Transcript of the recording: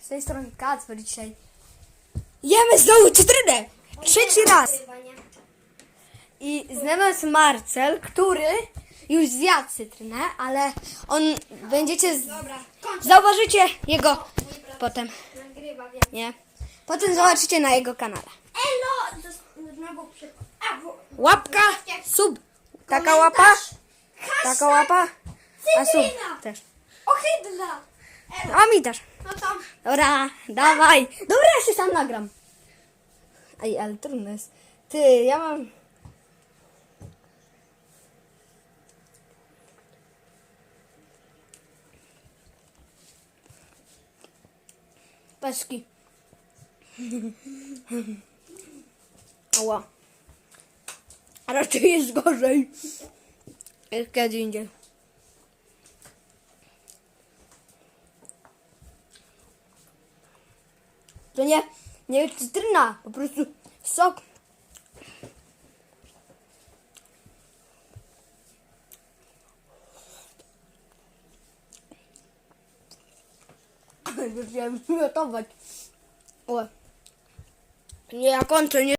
z tej strony Kacper dzisiaj. Jemy znowu cytrynę! Trzeci raz! I z nami jest Marcel, który już zjadł cytrynę, ale on będziecie. Z... Zauważycie jego potem. Nie? Potem zobaczycie na jego kanale. Łapka, sub. Taka łapa, taka łapa, a sub też. Ohydna! Elo! A mi też. No. Dobra, dawaj. Dobra, ja się sam nagram. Ej, ale trudno jest. Ty, ja mam... Paczki. Ała. A raczej jest gorzej. Kiedy indziej. To nie, nie jest cytryna, po prostu sok. Już chciałem wymiotować. O. Nie, ja kończę, nie.